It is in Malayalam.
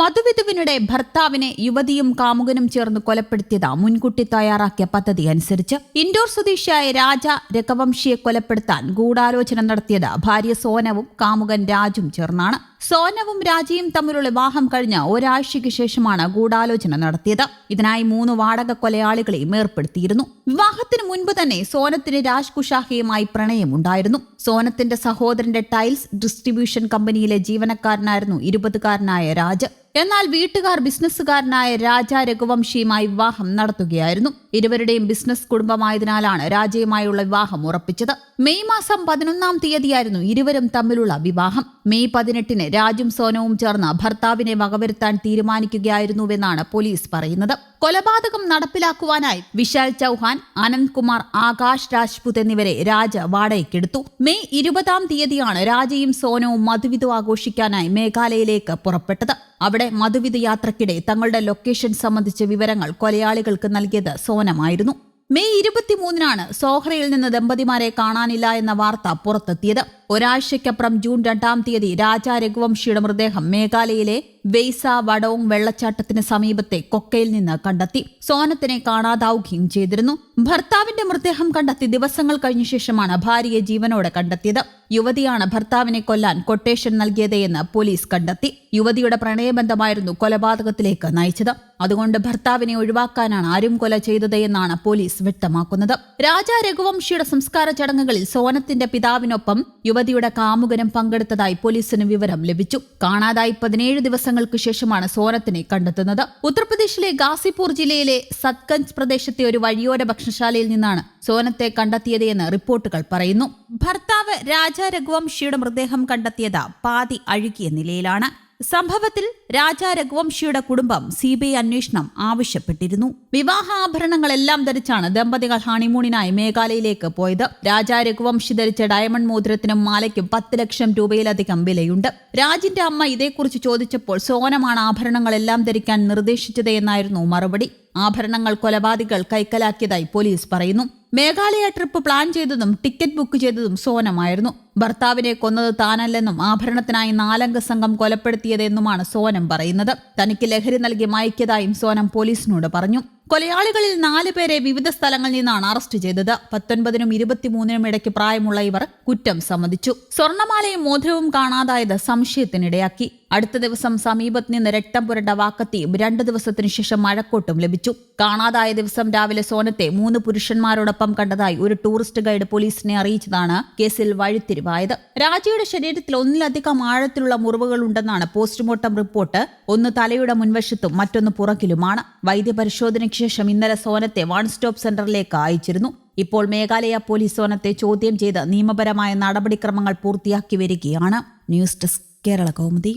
മധുവിധുവിനിടെ ഭർത്താവിനെ യുവതിയും കാമുകനും ചേർന്ന് കൊലപ്പെടുത്തിയത് മുൻകൂട്ടി തയ്യാറാക്കിയ പദ്ധതി അനുസരിച്ച് ഇൻഡോർ സ്വദേശിയായ രാജ രഘവംശിയെ കൊലപ്പെടുത്താൻ ഗൂഢാലോചന നടത്തിയത് ഭാര്യ സോനവും കാമുകൻ രാജും ചേർന്നാണ്. സോനവും രാജയും തമ്മിലുള്ള വിവാഹം കഴിഞ്ഞ ഒരാഴ്ചയ്ക്ക് ശേഷമാണ് ഗൂഢാലോചന നടത്തിയത്. ഇതിനായി മൂന്ന് വാടക കൊലയാളികളെയും ഏർപ്പെടുത്തിയിരുന്നു വിവാഹത്തിന് മുൻപ് തന്നെ സോനത്തിന് രാജ് കുഷാഹയുമായി പ്രണയമുണ്ടായിരുന്നു സോനത്തിന്റെ സഹോദരന്റെ ടൈൽസ് ഡിസ്ട്രിബ്യൂഷൻ കമ്പനിയിലെ ജീവനക്കാരനായിരുന്നു ഇരുപതുകാരനായ രാജ്. എന്നാൽ വീട്ടുകാർ ബിസിനസ്സുകാരനായ രാജ രഘുവംശിയുമായി വിവാഹം നടത്തുകയായിരുന്നു. ഇരുവരുടെയും ബിസിനസ് കുടുംബമായതിനാലാണ് രാജയുമായുള്ള വിവാഹം ഉറപ്പിച്ചത്. മെയ് മാസം പതിനൊന്നാം തീയതിയായിരുന്നു ഇരുവരും തമ്മിലുള്ള വിവാഹം. മെയ് പതിനെട്ടിന് രാജും സോനവും ചേർന്ന് ഭർത്താവിനെ വകവരുത്താൻ തീരുമാനിക്കുകയായിരുന്നുവെന്നാണ് പോലീസ് പറയുന്നത്. കൊലപാതകം നടപ്പിലാക്കുവാനായി വിശാൽ ചൌഹാൻ അനന്ത് കുമാർ ആകാശ് രാജ്പുത് എന്നിവരെ രാജ വാടകയ്ക്കെടുത്തു. മെയ് ഇരുപതാം തീയതിയാണ് രാജയും സോനവും മധുവിധു ആഘോഷിക്കാനായി മേഘാലയയിലേക്ക് പുറപ്പെട്ടത്. അവിടെ മധുവിധു യാത്രക്കിടെ തങ്ങളുടെ ലൊക്കേഷൻ സംബന്ധിച്ച വിവരങ്ങൾ കൊലയാളികൾക്ക് നൽകിയത് സോനമായിരുന്നു. മെയ് ഇരുപത്തിമൂന്നിനാണ് സോഹ്രയിൽ നിന്ന് ദമ്പതിമാരെ കാണാനില്ല എന്ന വാർത്ത പുറത്തെത്തിയത്. ഒരാഴ്ചയ്ക്കപ്പുറം ജൂൺ രണ്ടാം തീയതി രാജാ രഘുവംശിയുടെ മൃതദേഹം മേഘാലയയിലെ വെയ്സ വടവും വെള്ളച്ചാട്ടത്തിന് സമീപത്തെ കൊക്കയിൽ നിന്ന് കണ്ടെത്തി. സോനത്തിനെ കാണാതാവുകയും ചെയ്തിരുന്നു. ഭർത്താവിന്റെ മൃതദേഹം കണ്ടെത്തി ദിവസങ്ങൾ കഴിഞ്ഞ ശേഷമാണ് ഭാര്യയെ ജീവനോടെ കണ്ടെത്തിയത്. യുവതിയാണ് ഭർത്താവിനെ കൊല്ലാൻ കൊട്ടേഷൻ നൽകിയതെന്ന് പോലീസ് കണ്ടെത്തി. യുവതിയുടെ പ്രണയബന്ധമായിരുന്നു കൊലപാതകത്തിലേക്ക് നയിച്ചത്. അതുകൊണ്ട് ഭർത്താവിനെ ഒഴിവാക്കാനാണ് ആരും കൊല ചെയ്തത് എന്നാണ് പോലീസ് വ്യക്തമാക്കുന്നത്. രാജാ രഘുവംശിയുടെ സംസ്കാര ചടങ്ങുകളിൽ സോനത്തിന്റെ പിതാവിനൊപ്പം യുവതിയുടെ കാമുകനും പങ്കെടുത്തതായി പോലീസിന് വിവരം ലഭിച്ചു. കാണാതായി പതിനേഴ് ദിവസങ്ങൾക്ക് ശേഷമാണ് സോനത്തിനെ കണ്ടെത്തുന്നത്. ഉത്തർപ്രദേശിലെ ഗാസിപൂർ ജില്ലയിലെ സത്കഞ്ച് പ്രദേശത്തെ ഒരു വഴിയോര ഭക്ഷണശാലയിൽ നിന്നാണ് സോനത്തെ കണ്ടെത്തിയത് എന്ന് റിപ്പോർട്ടുകൾ പറയുന്നു. ഭർത്താവ് രാജ രഘുവംശിയുടെ മൃതദേഹം കണ്ടെത്തിയത് പാതി അഴുകിയ നിലയിലാണ്. സംഭവത്തിൽ രാജാ രഘുവംശിയുടെ കുടുംബം സി ബി ഐ അന്വേഷണം ആവശ്യപ്പെട്ടിരുന്നു. വിവാഹാഭരണങ്ങളെല്ലാം ധരിച്ചാണ് ദമ്പതികൾ ഹണിമൂണിനായി മേഘാലയയിലേക്ക് പോയത്. രാജാ രഘുവംശി ധരിച്ച ഡയമണ്ട് മോതിരത്തിനും മാലയ്ക്കും പത്ത് ലക്ഷം രൂപയിലധികം വിലയുണ്ട്. രാജിന്റെ അമ്മ ഇതേക്കുറിച്ച് ചോദിച്ചപ്പോൾ സോനമാണ് ആഭരണങ്ങളെല്ലാം ധരിക്കാൻ നിർദ്ദേശിച്ചത് എന്നായിരുന്നു മറുപടി. ആഭരണങ്ങൾ കൊലപാതകൾ കൈക്കലാക്കിയതായി പോലീസ് പറയുന്നു. മേഘാലയ ട്രിപ്പ് പ്ലാൻ ചെയ്തതും ടിക്കറ്റ് ബുക്ക് ചെയ്തതും സോനമായിരുന്നു. ഭർത്താവിനെ കൊന്നത് താനല്ലെന്നും ആഭരണത്തിനായി നാലംഗ സംഘം കൊലപ്പെടുത്തിയതെന്നുമാണ് സോനം പറയുന്നത്. തനിക്ക് ലഹരി നൽകി മയക്കിയതായും സോനം പോലീസിനോട് പറഞ്ഞു. കൊലയാളികളിൽ നാല് പേരെ വിവിധ സ്ഥലങ്ങളിൽ നിന്നാണ് അറസ്റ്റ് ചെയ്തത്. പത്തൊൻപതിനും ഇരുപത്തിമൂന്നിനും ഇടയ്ക്ക് പ്രായമുള്ള ഇവർ കുറ്റം സമ്മതിച്ചു. സ്വർണമാലയും മോതിരവും കാണാതായത് സംശയത്തിനിടയാക്കി. അടുത്ത ദിവസം സമീപത്ത് നിന്ന് രക്തം പുരണ്ട വാക്കത്തിയും രണ്ട് ദിവസത്തിനു ശേഷം മഴക്കോട്ടും ലഭിച്ചു. കാണാതായ ദിവസം രാവിലെ സോനത്തെ മൂന്ന് പുരുഷന്മാരോടൊപ്പം കണ്ടതായി ഒരു ടൂറിസ്റ്റ് ഗൈഡ് പോലീസിനെ അറിയിച്ചതാണ് കേസിൽ വഴിത്തിരിവായത്. രാജയുടെ ശരീരത്തിൽ ഒന്നിലധികം ആഴത്തിലുള്ള മുറിവുകൾ ഉണ്ടെന്നാണ് പോസ്റ്റ്മോർട്ടം റിപ്പോർട്ട്. ഒന്ന് തലയുടെ മുൻവശത്തും മറ്റൊന്ന് പുറകിലുമാണ്. വൈദ്യപരിശോധനയ്ക്ക് ശേഷം ഇന്നലെ സോനത്തെ വൺ സ്റ്റോപ്പ് സെന്ററിലേക്ക് അയച്ചിരുന്നു. ഇപ്പോൾ മേഘാലയ പോലീസ് സോനത്തെ ചോദ്യം ചെയ്ത് നിയമപരമായ നടപടിക്രമങ്ങൾ പൂർത്തിയാക്കി വരികയാണ്. News desk Kerala Kaumudi.